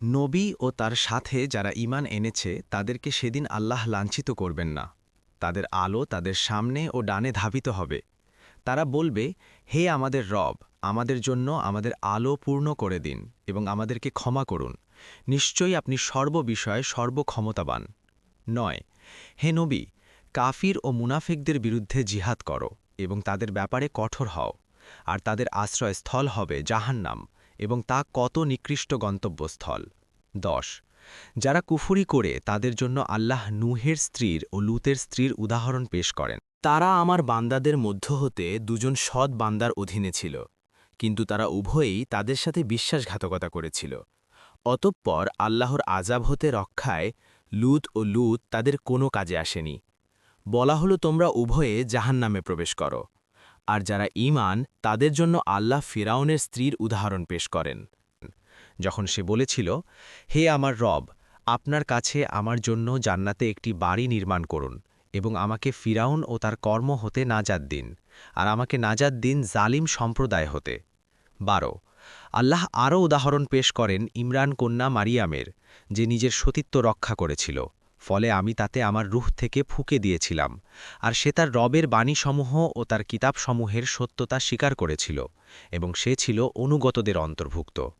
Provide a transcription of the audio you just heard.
নবী ও তার সাথে যারা ঈমান এনেছে, তাদেরকে সেদিন আল্লাহ লাঞ্ছিত করবেন না। তাদের আলো তাদের সামনে ও ডানে ধাবিত হবে। তারা বলবে, হে আমাদের রব, আমাদের জন্য আমাদের আলো পূর্ণ করে দিন এবং আমাদেরকে ক্ষমা করুন। নিশ্চয়ই আপনি সর্ববিষয়ে সর্বক্ষমতাবান। নয়, হে নবী, কাফির ও মুনাফিকদের বিরুদ্ধে জিহাদ করো এবং তাদের ব্যাপারে কঠোর হও, আর তাদের আশ্রয়স্থল হবে জাহান্নাম। এবং তা কত নিকৃষ্ট গন্তব্যস্থল। দশ। যারা কুফুরি করে, তাদের জন্য আল্লাহ নুহের স্ত্রীর ও লুতের স্ত্রীর উদাহরণ পেশ করেন। তারা আমার বান্দাদের মধ্য হতে দুজন সৎ বান্দার অধীনে ছিল, কিন্তু তারা উভয়েই তাদের সাথে বিশ্বাসঘাতকতা করেছিল। অতঃপর আল্লাহর আজাব হতে রক্ষায় লুত ও লুত তাদের কোনো কাজে আসেনি। বলা হলো, তোমরা উভয়ে জাহান্নামে প্রবেশ করো। আর যারা ঈমান, তাদের জন্য আল্লাহ ফিরাউনের স্ত্রীর উদাহরণ পেশ করেন। যখন সে বলেছিল, হে আমার রব, আপনার কাছে আমার জন্য জান্নাতে একটি বাড়ি নির্মাণ করুন এবং আমাকে ফিরাউন ও তার কর্ম হতে নাজাদ দিন আর আমাকে নাজাদ দিন জালিম সম্প্রদায় হতে। বারো, আল্লাহ আরও উদাহরণ পেশ করেন ইমরান কন্যা মারিয়ামের, যে নিজের সতীত্ব রক্ষা করেছিল। ফলে আমি তাতে আমার রুহ থেকে ফুঁকে দিয়েছিলাম, আর সে তার রবের বাণীসমূহ ও তার কিতাবসমূহের সত্যতা স্বীকার করেছিল, এবং সে ছিল অনুগতদের অন্তর্ভুক্ত।